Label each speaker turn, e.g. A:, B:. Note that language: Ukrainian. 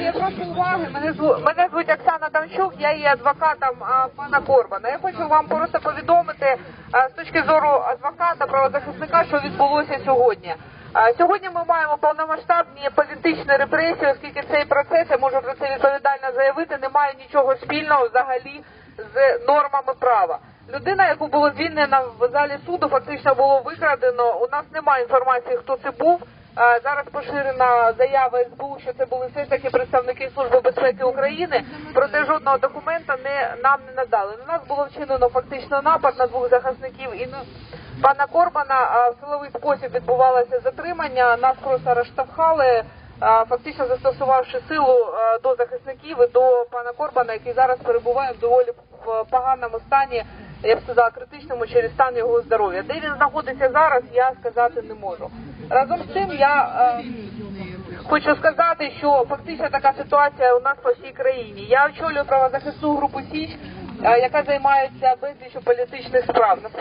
A: Я прошу уваги. Мене зву мене звуть Оксана Тамчук, я є адвокатом а, пана Корбана. Я хочу вам просто повідомити а, з точки зору адвоката правозахисника, що відбулося сьогодні. Сьогодні ми маємо повномасштабні політичні репресії, оскільки цей процес, я можу про це відповідально заявити, не має нічого спільного взагалі з нормами права. Людина, яку було звільнено в залі суду, фактично було викрадено. У нас немає інформації, хто це був. Е, Зараз поширена заява СБУ, що це були все ж таки представники Служби безпеки України. Проте жодного документа не нам не надали. На нас було вчинено фактично напад на двох захисників і на пана Корбана. В силовий спосіб відбувалося затримання. Нас просто арештовхали, е, фактично застосувавши силу е, до захисників і до пана Корбана, який зараз перебуває в доволі в поганому стані. Я б сказала критичному через стан його здоров'я. Де він знаходиться зараз, я сказати не можу. Разом з тим, я е, хочу сказати, що фактично така ситуація у нас по всій країні. Я очолюю правозахисну групу Січ, е, яка займається безліч політичних справ.